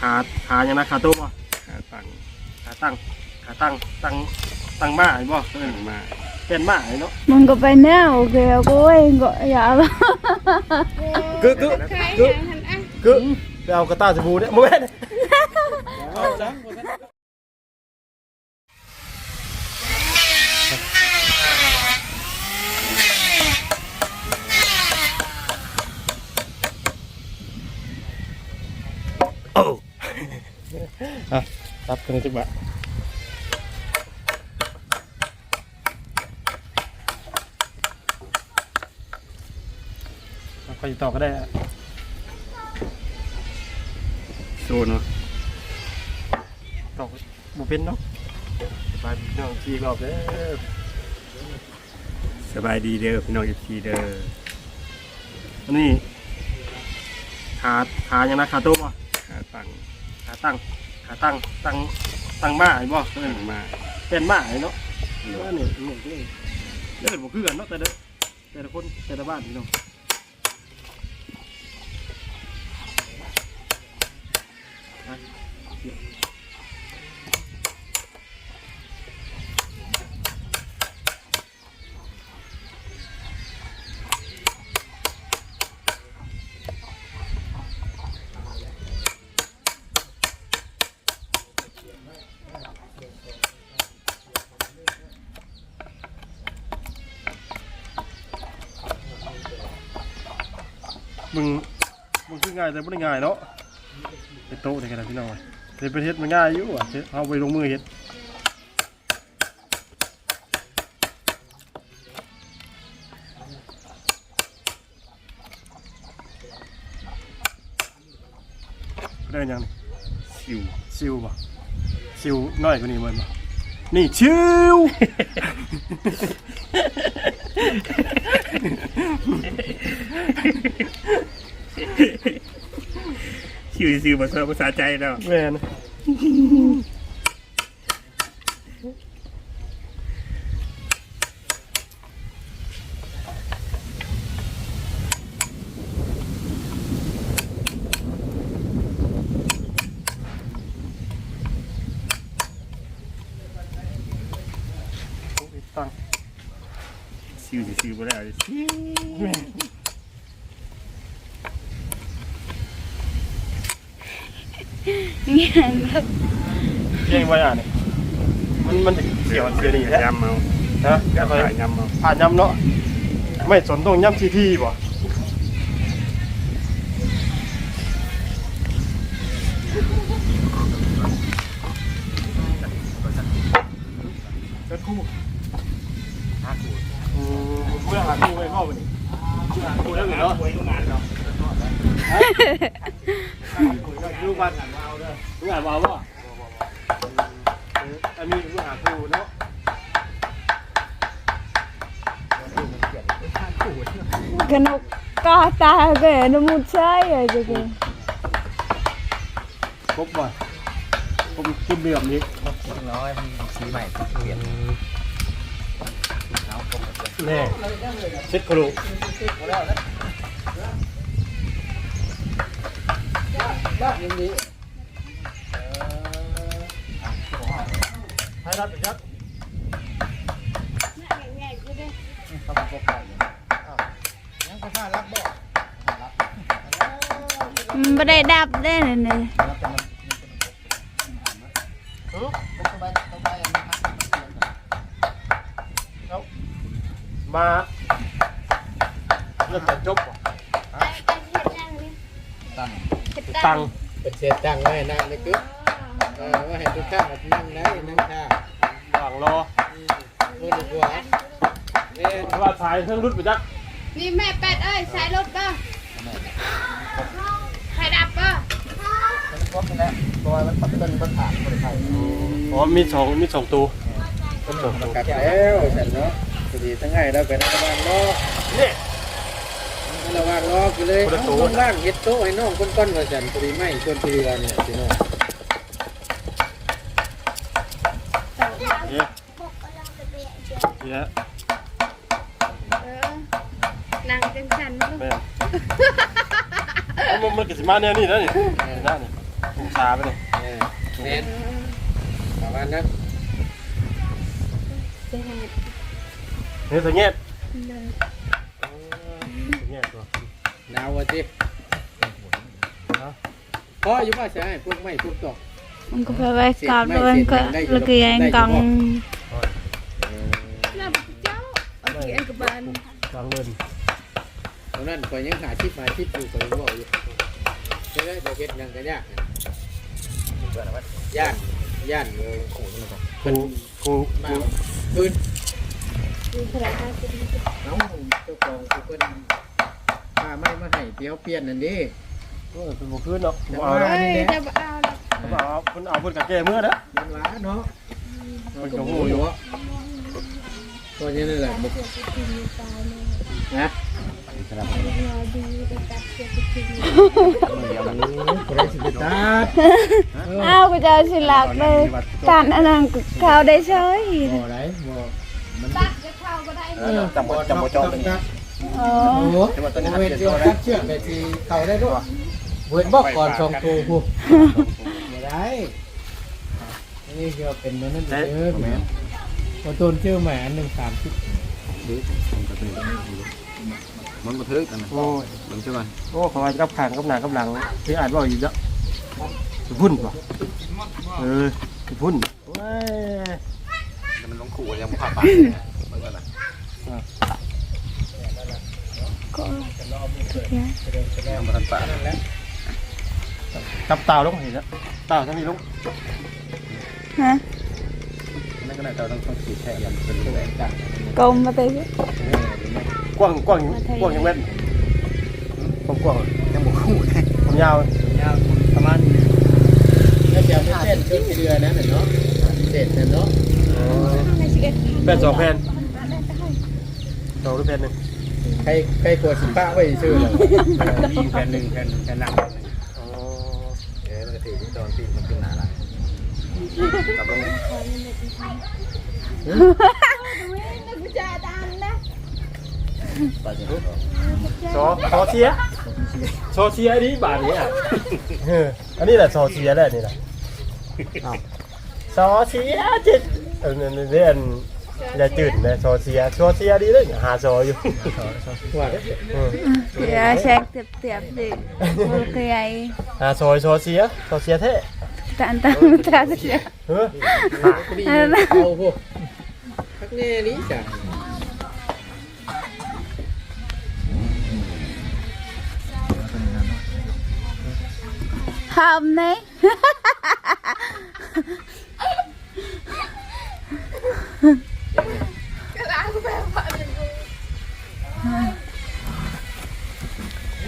ขาขายังนะขาโต๊ะบ่ขาตั้งขาตั้งขาตั้งตั้งตั้งมาไอ้บ่เออตั้งมาเป็นมาไอ้เนาะ มันก็ไปแนวเกลียวก็เว้ยก็อย่าละคือคือใครคืออย่างหันอะคือไปเอากระต้าสบู่เนี่ยบ่แม่นโอะรับกันเลยจักบะเอาไปต่อก็ได้อะโซนเนาะตอกบุเป็นเนาะไปน้องทีรอบเด้อสบายดีเด้อพี่น้องเอฟซีเด้ออันนี้ขาขายังนะขาโต๊ะบ่ขาตั้งขาตั้ง ขาตั้งตั้งตั้งมาไอ้บ่เออตั้งมาเป็นมาไอ้เนาะเออนี่นี่นี่เด้อบ่คือกันเนาะแต่ละแต่ละคนแต่ละบ้านพี่น้อง มึงมึงคือง่ายแต่บ่ได้ง่ายเนาะเป็นโต๊ะนี่กันนะพี่น้องเอ้ยแต่เป็นเฮ็ดมันง่ายอยู่อะเฮ็ดเอาไปลงมือเฮ็ดได้ยังนี่ซิวซิวบ่ซิวน้อยกว่านี้มันบ่นี่ชิว ซิวซิวภาษาภาษาใจเนาะแม่นตั้งซิวสิซิวบ่ได้เอาซิว เงี้ยแบบเก่งไว้อะนี่มันมันจะเกี่ยวเสียนี่แหละยำเอานะยำไปขายยำเอาผ่านยำเนาะไม่สนต้องยำทีทีบ่ กนกกาตาเกยนมุดใช่ไอ้เจ้าเกยครบบ่ครบกินเดือมนี้ ร้อยสีใหม่เปลี่ยน แน่เซ็ตกระดูกให้รับไปครับ เขาเป็นพวกไก่ยังเขาพารับบ่ มันไม่ได้ดับได้เลยเนี่ยรับเป็นเออต้องไปต้องไปอันนี้ครับมาเริ่มจากจบบ่ตั้งตังเป็นเศษตั้งไว้นั่งในกึ๊บเออว่าให้ทุกท่านนั่งได้นั่งท่าหลังรอรู้ดีกว่าเอ๊ะเพราะว่าสายเครื่องรุดไปจักนี่แม่เป็ดเอ้ยสายรถป่ะใครดับป่ะมัน ครบแล้วตัวมันปัดต้นมันผ่านคนไทยอ๋อมีสองมีสองตัวต้นหลงมันกัดแล้วเสร็จเนาะพอดีทั้งไงเราเป็นระวังล้อนี่ระวังล้อกูเลยเอาลงล่างเฮ็ดโต๊ะให้น้องก้นๆว่าจันพอดีไม่ชวนเรือเนี่ยพี่น้องเอ๊ะเอ๊ะเออนั่งจังสันลูกแม่นเอามันมันก็สิมาแนวนี้แล้วนี่หน้านี่ องศาไปเลยเออเน้นประมาณนั้นจะแหกนี่สังเกตเลยสังเกตตัวหนาวว่ะจิพออยู่ว่าใช่พวกไม้พวกตอกมันก็ไปไว้กราบแล้วมันก็ละเกียงกังน้าเจ้าเอาเกียนกับบ้านกลางเดินตรงนั้นก็ยังหาชิปมาชิปอยู่ก็ยังบอกอยู่ใช่ไหมบ่เฮ็ดหยังก็ยากนะ ย่านย่านเออครูครูมาคืนคือเท่าไหร่ห้าสิบเอ้าเจ้าของผู้เพิ่นพาไม้มาให้เดี๋ยวเปลี่ยนนั่นดิเออเป็นบ่คืนเนาะแต่บ่ว่าเอาแล้วเฮ้ยจะเอาละเขาบอกเอาเพิ่นเอาเพิ่นกับแก้มือนะมันหวานเนาะมันก็หูอยู่ตัวนี้นั่นแหละเกียนไปกินตายเลยนะรอดีไปตัดเกียนไปกินบ่ได้สิไปตัดอ้าวก็จะเอาสิลักเลยตานอันนั้นก็เขาได้เฉยบ่ได้บ่มันตัดจะเข้าก็ได้เออจำบ่จำบ่จองเป็นอ๋อโอ้โหเวทเดียวตัดเชือกได้สิเข้าได้ด้วยเว้นบอกก่อนสองตัวผู้บ่ได้นี่ก็เป็นนั่นนั่นเด้อพอต้นชื่อแหมอันหนึ่งสามสิบ มันบันทึกกันนะโอ้ยลงช่วยกันโอ้เขาว่ากับข้างกับหน้ากับหลังที่อ่านว่าอยู่เยอะสิพุ่นป่ะเออสิพุ่นโอ้ยมันลงขู่ยังผ่าปากมันก็นะก็ยังมาทันปากจับตาลงเห็นแล้วตาทั้งนี้ลงฮะ นั่นก็น่าจะต้องต้องขีดแทนกันเป็นเรื่องต่างกลมมาเตยกว้างกว้างกว้างยังแม่นกว้างกว้างยังบอกขู่ได้ผมยาว ยาวประมาณน่าจะไม่เส้นจนเรือนั่นน่ะเนาะเสร็จน่ะเนาะในสิเอ็ดแผ่นสองแผ่นสองหรือแผ่นหนึ่งใครใครกลัวสิป้าไว้ชื่อเลยยิงแผ่นหนึ่งแผ่นแผ่นหนักเอ๊ะมันก็ถือที่ตอนปีนมันขึ้นหนาละ กลับลงกูจะตามนะไปจะซอซอเชียซอเชียอันนี้บาทนี้อะเอออันนี้แหละซอเชียแหละนี่แหละซอเชียจิตเออเนี่ยเรียนอย่าจืดนะซอเชียซอเชียดีเลยหาซออยู่ว่าเอออย่าแชกเตียบๆดิโอเคไอ้หาซอยซอเชียซอเชียแท้ตานตานตานเสียเอ อพอดีเอาพวกพักแน่นี้จ้ะทำไหน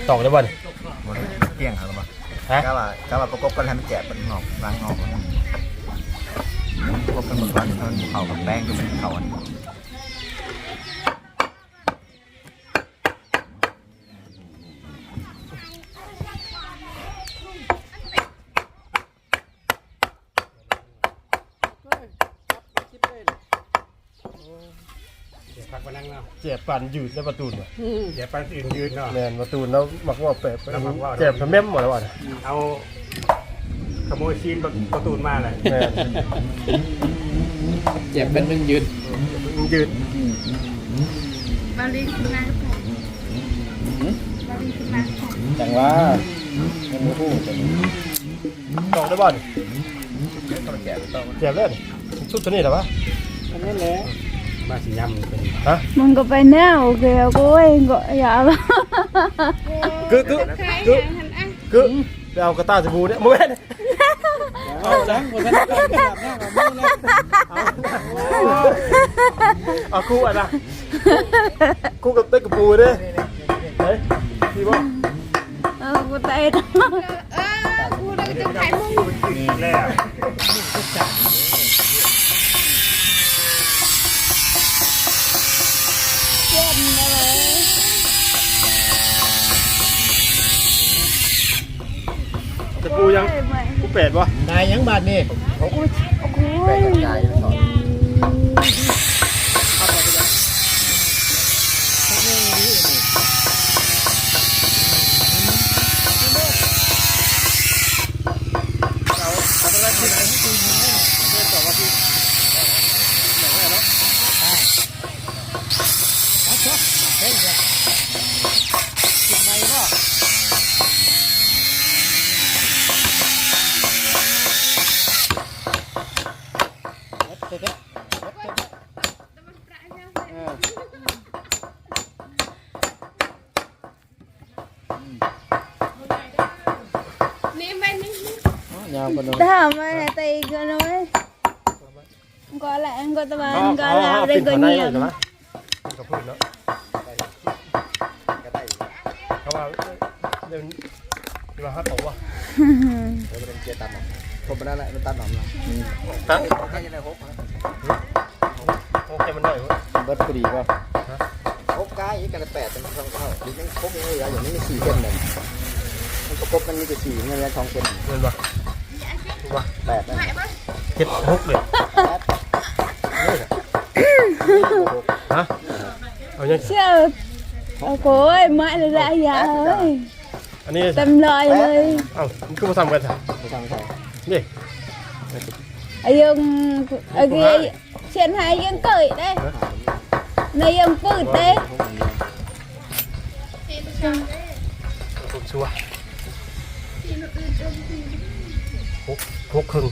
ตอก ฮะ ก็ว่าก็ว่าประกบกันให้มันแกะเป็นงอกล้างงอกประกบกันหมดวันเท่าเข่ากับแป้งก็เป็นเข่าอันนี้ เจ็บปันยืดในประตูน่ะเดี๋ยวไปอื่นยืนเนาะ แมนประตูแล้วมักว่าแปะไปแล้วมักว่าเจ็บทำแม่มหมดแล้วอะเอาขโมยชีนประตูมาเลยแมนเจ็บเป็นมึงยืนมึงยืดบาลีขึ้นมาบาลีขึ้นมาจังว่ายังไม่พูดตอกได้บ่นต้องแกะต้องเจ็บเล่นชุดตัวนี้เหรอวะนั่นแหละ มาสียำเป็นฮะ มันก็ไปแนวโอเคกูเองก็อย่าละกึกกึกใครกึอกย่างนั้นอะกึกไปเอากระต้าสบู่เนี่ยโมเมนเอาจังคนนั้นก็กลับหน้ากับมึงนะเอาคู่อะนะคู่กับเต้กระปูเนี่ยเฮ้ยพี่บ่เออกูเตะเออกูเลยจะขายมึงนี่แล้ว เจ็บเลย กระปูยัง กูเป็ดวะนายยังบาดนี่โอ้ยแป้งกระจายสอน เ bên đi ยาวกว่านั้น Dah mana tay ke noi. Engkau lah, engkau teman, อ๋อ engkau อ๋อ lah, ปิ ada ดข้างในเลย geniam. ใช่ไหมกับพื้นเนาะก็ได้เขาว่าเดี๋ยวเดี๋ยวฮัทบอกว่าเดี๋ยวมันเป็นเกียร์ตัดหนอผมไม่ได้ละมันตัดหนอมละฮะแค่ยังไงหกโอเคมันได้เว้ยเบิดพอดีป่ะหกกายกกันแปดเป็นสองเท่าดิยังครบยังเหลืออย่างนี้มีสี่เส้นเลยมันก็ครบมันมีแต่สี่เงี้ยสองเส้นเงินปะถูกปะแปดเจ็ดหกเลย ฮะเอายัง Siap. Aku oi, mak dah dah ya oi. อันนี้ Tem loi oi. เอ้ามันก็มาทำกันสิไม่ใช่ไม่ใช่นี่ Ayung agi chen hai yang cởi đấy. Này yang put đấy. ผมชัวร์หกหกครึ่ง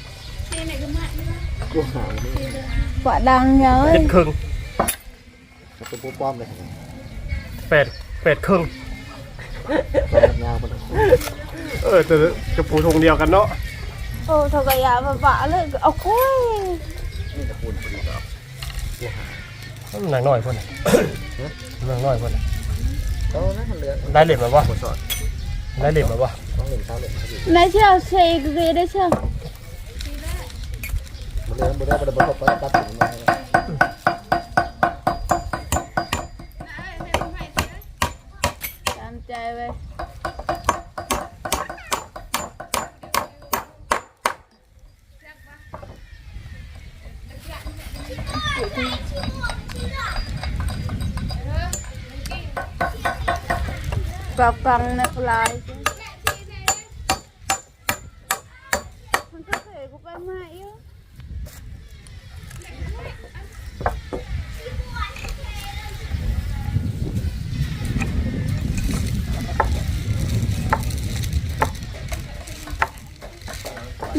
Xe này cái mạng nữa กูหา Quả đằng nhà เจ็ด ơi. ครึ่ง ปุ๊บป้อมเลยแปดแปดครึ่งยาวไปเลยเออแต่จะปูทงเดียวกันเนาะ Ồ, thôi cái nhà mà vả lên. Ồ, ôi. นี่ตะปูนพอดีกับหนังน้อยพ่นน่ะหนังน้อยพ่นน่ะโตนะมันเหลือได้เหรียญมาบ่หมดสอดได้เหรียญมาบ่ต้องเหลือเท้าเหลือครับอยู่ Này chưa, xây cái ghế đấy chưa? มันเลือมันเลือมันเลือมันครบแล้ว เราฟังนะลายมันก็เคยกูไปมาอีก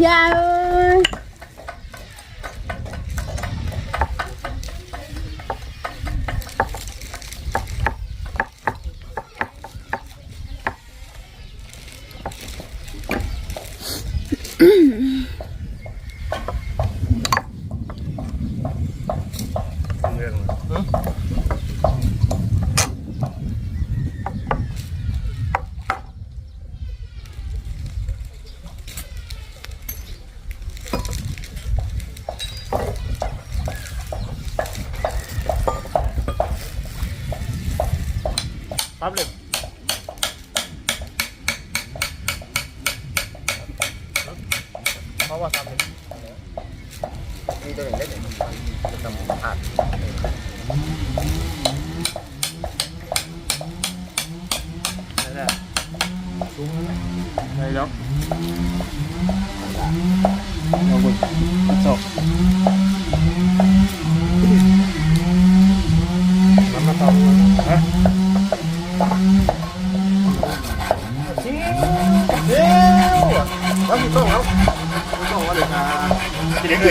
ยาเอ้ย ตัวหนึ่งเล็กหนึ่งมันจะผ่าน Đây nè. Đây đó. Ngon bừng. Sổ. Nắm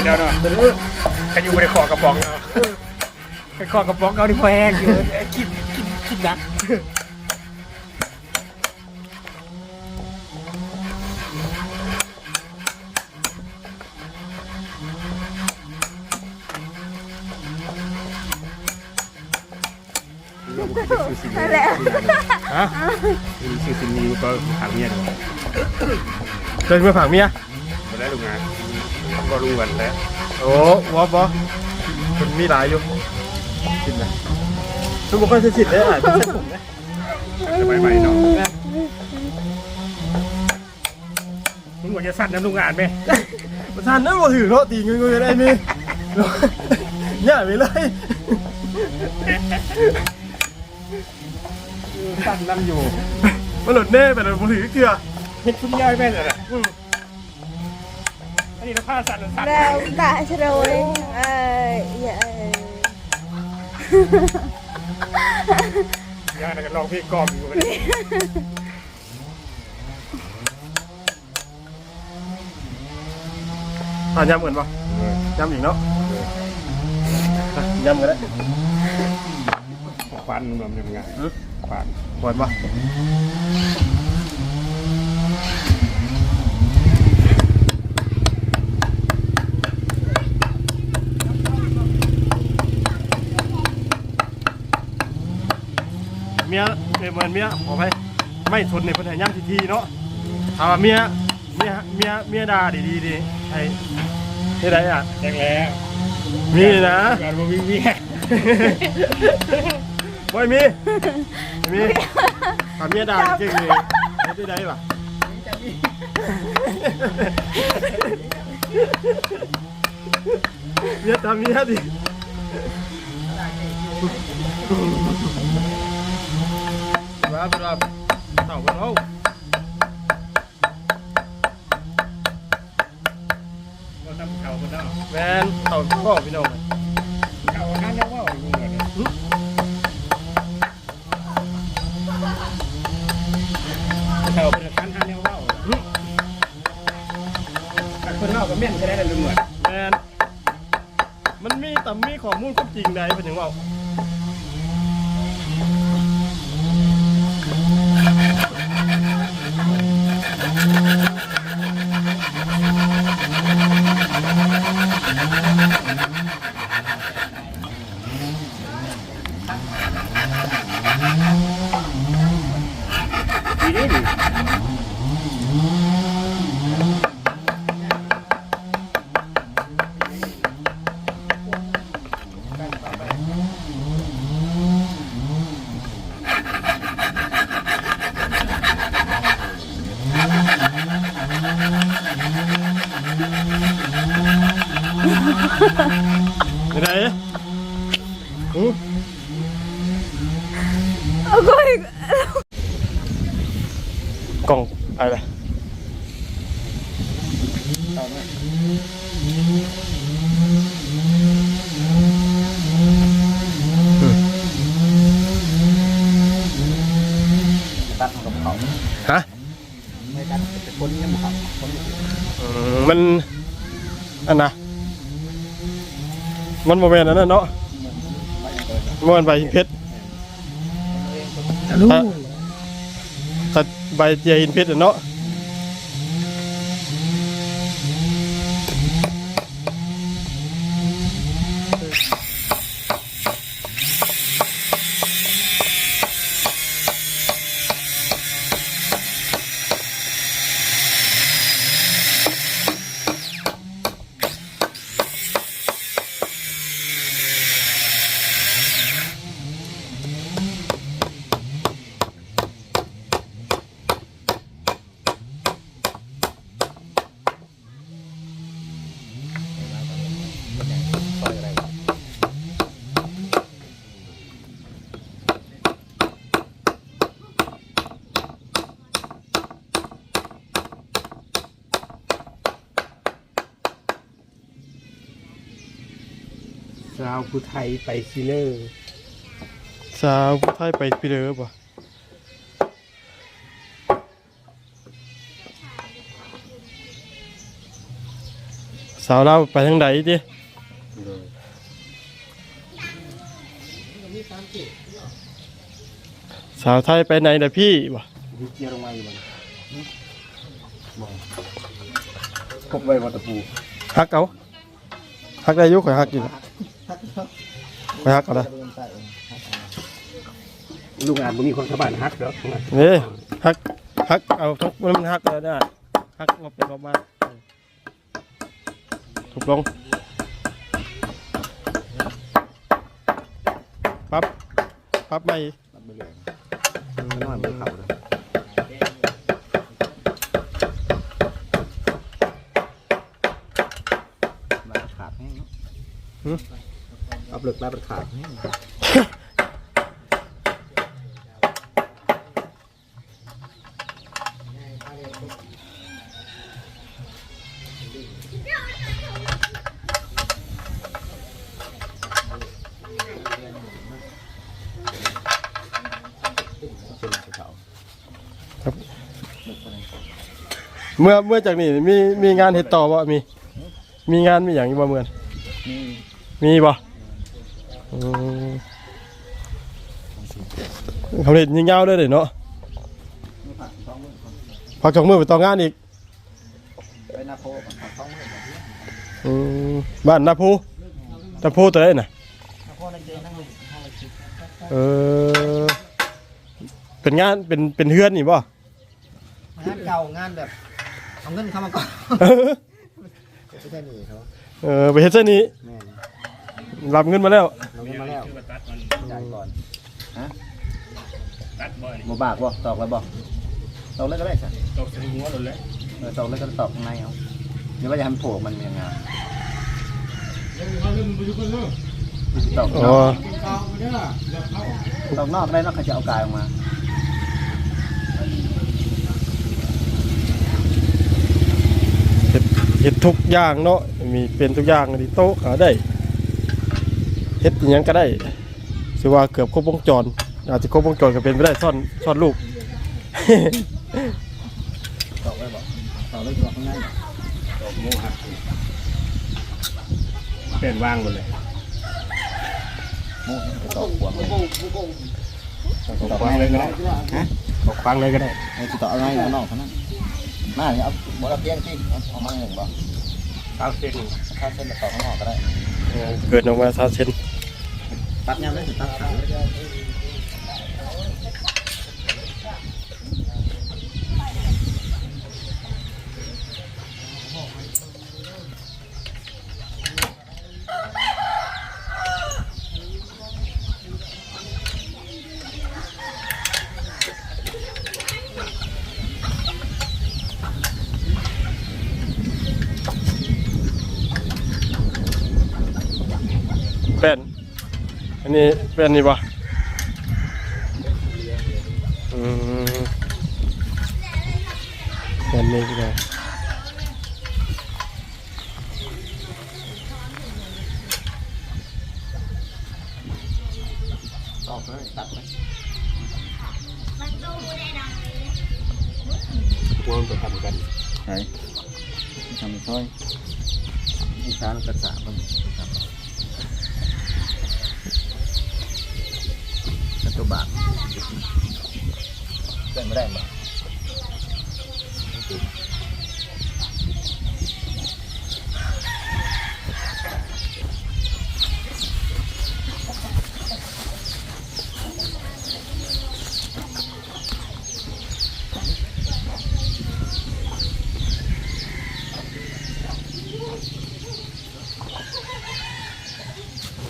ที่ได้เงินเอาเนาะกันอยู่ในคอกระป๋องเนาะไปคอกระป๋องเอาที่พอแห้งอยู่ไอ้กินกินกินนักฮะมีชื่อซินนีก็หางเมียดู Chơi với phẳng mía. มาได้ลูกงาน ก็รู้กันแล้ว Ồ, bó bó. Mình mi lại vô. Xin này. Tôi một con sẽ xịt đấy à, tôi sẽ khủng đấy. สมัยใหม่เนาะมึงบอกจะสั่นน้ำลูกงานไหม Mà than nữa mà thử nó thì người người đây đi. Nhả về lấy. สั่นน้ำอยู่ Mà lột nê phải là một thử cái kia. เห็ดคุณยายแม่เลยนะ อันนี้เราผ้าสั่นสั่น Đâu, tại sao rồi? Ơi, dạ. ยายก็ลองเพลงกล่อมอยู่เลย À nhâm gần vào. Nhâm gì nó. À, Nhâm cái đấy. ควันมันเป็นไง Ừ. ควัน Gần vào. เมียเมียเหมือนเมียขอไปไม่ทนในปัญหาย่ำทีทีเนาะถามว่าเมียเมียเมียเมียด่าดีดีดีไอ้ที่ไหนอะแจ้งแล้วมีนะการบ่มีเมียไม่มีไม่มีถามเมียด่าจริงเลยที่ไหนวะเมียทำเมียดิ ว่าเป็นว่าเต่าเป็นเขาบ่ทำเก่าบ่เนาะแมนเต่าพ่อพี่น้องเก่านั้นแล้วว่าอยู่เนี่ยเก่าเป็นคันทันแล้วว่าคนเล่าก็แม่นจะได้เลยเหมือนแมนมันมีแต่มีข้อมูลความจริงใดเป็นอย่างว่า Mm-hmm. มันโมเมนต์นั้นนะเนาะมันใบเพชรถ้าถ้าใบเจียหินเพชรอะเนาะาวผู้ไทยไปซิเลอร์สาวผู้ไทยไปพี่เด้อป่ะสาวเราวไปทางใดดิสาวไทยไปไหนนะพี่บ่เจียลงมาอยู่บ้างพบไว้วัตถุปูฮักเอาฮักได้อยุข่อยฮักอยู่ ข่อยฮักเอาได้ลูกงานบ่มีคนชาวบ้านฮักเด้อนี่ฮักฮักเอาทุกมันฮักแล้วได้ฮักมาเป็นออกมาถูกลงปั๊บปั๊บไม่มันน้อยมันเข่าเลยมันขาดแห้ง อับเลิกล้วมันขาดแห้งเมื่อเมื่อจากนี้มีมีงานเห็ดต่อบ่มี มีงานมีอย่างอยู่บ่เมื่อนมีบ่ เขาเห็นยิงยาวเลยเด้เนาะพักสองมือไปต่องานอีกไปนาโพก่อนขอท้องมือก่อนอืมบ้านนาภูนาภูตัวไหนน่ะเออเป็นงานเป็นเป็นเฮือนนี่บ่งานเก่างานแบบเอาเงินเข้ามาก่อนเออไม่ใช่หนีเขาเออไปเฮ็ดซะนี้แม่น รับเงินมาแล้วเอาเงินมาแล้วคือว่าตัดมันจ่ายก่อนตัดบ่อยนี่บ่บากบ่ตอกไว้บ่ตอกเลยก็ได้จ้ะตกใส่หัวหล่นเลยเออตอกเลยก็ตอกข้างในเอาเดี๋ยวว่าจะให้มันโผล่มันยังไงตอกอ๋อตอกนอกได้นอกเขาจะเอากายออกมาเฮ็ดเฮ็ดทุกอย่างเนาะมีเป็นทุกอย่างที่โต๊ะหาได้ เฮ็ดอิหยังก็ได้สิว่าเกือบครบวงจร อาจจะครบวงจรก็เป็นไปได้ซ่อนซ่อนลูกตอกไว้บ่ตอกเลยตอกข้างในตกโม่หักเปลี่ยนว่างหมดเลยโม่ตอกหัวมันตกฟังเลยก็ได้ฮะตกฟังเลยก็ได้ไอ้ที่ตอกเอาไว้ข้างนอกเท่านั้นมาเนี่ยเอาบ่เอาเพียงที่เอาเอามาหนึ่งบ่เอาเส้นถ้าเส้นตอกข้างนอกก็ได้เกิดออกมาซาเซน ตัดยามได้ตัดขา นี้เป็นนี่ปะอืมเป็นนี่ก็ได้ ตอกเลยตัดเลย พวงไปทำกัน ไหนทำค่อยอีสานกระสาบมันกระตัวบากเป็น ไม่ได้บ่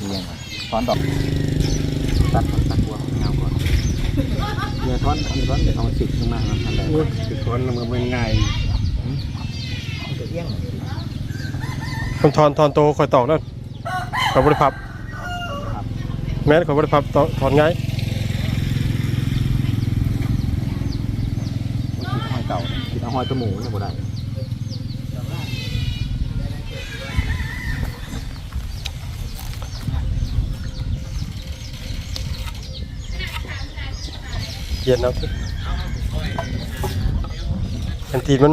เรียงก่อนถอนดอกตัดก่อนตัดหัวเงาก่อนเดี๋ยวถอนอันถอนเดี๋ยวเอาสิบขึ้นมาแล้วทันใด คือคนมันเป็นง่าย เดี๋ยวเอี้ยง คำทอนทอนโตคอยตอกนั่นขอยบริพับ แม้นขอยบริพับตอถอนง่ายคิดหอยเก่าคิดเอาหอยตัวหมูเนี่ยบ่ได้เย็นเอาทันทีมัน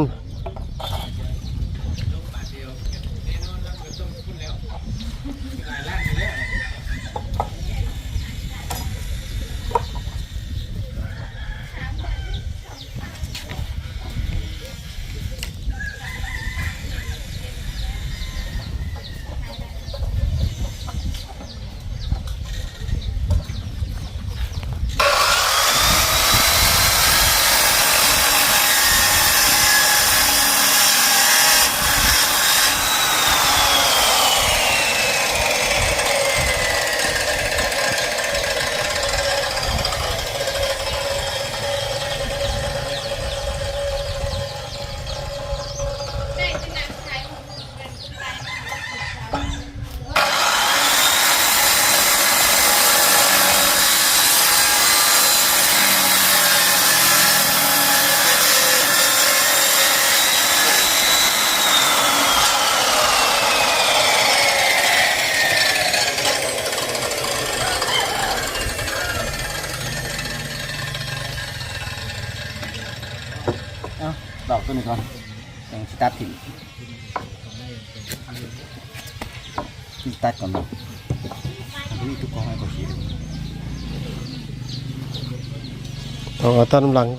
ta năm lần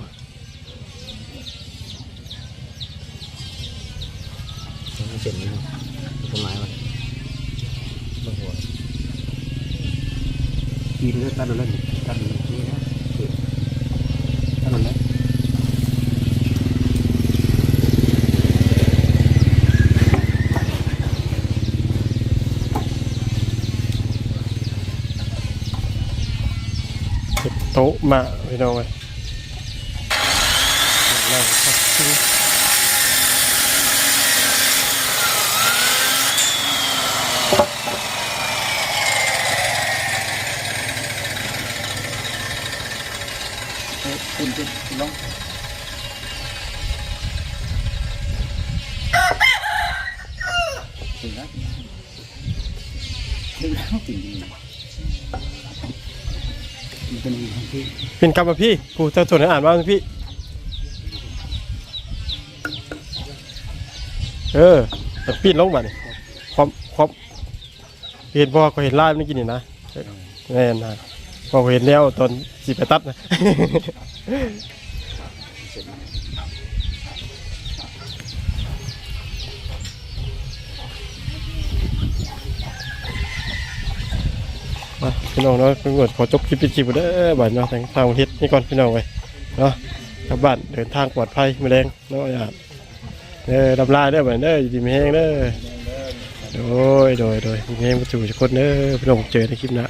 chim nó ta được lên ta được lên ta được lên tố mạ với đâu này ถึงแล้วถึงแล้วถึงดีมันเป็นทางที่เป็นกรรมพี่กูจะส่วนให้อ่านว่าพี่ เออแต่ปีนลงมาเนี่ยความความเห็นพ่อก็เห็นไล่ไม่อกินนี่นะแน่นะพอเห็นแล้วตอนสิไปตัดนะ มาพี่น้องเนาะเป็นหมดขอจบคลิปเป็นคลิปเด้อบ้านเนาะทางทางประเทศนี่ก่อนพี่น้องไว้เนาะกลับบ้านเดินทางปลอดภัยไม่แรงเนาะอย่าเด้อดำลาเด้อบ้านเด้ออยู่ดีมีแห้งเด้อโดยโดยโดยมีแห้งมาจู่ทุกคนเด้อพี่น้องเจอในคลิปหน้า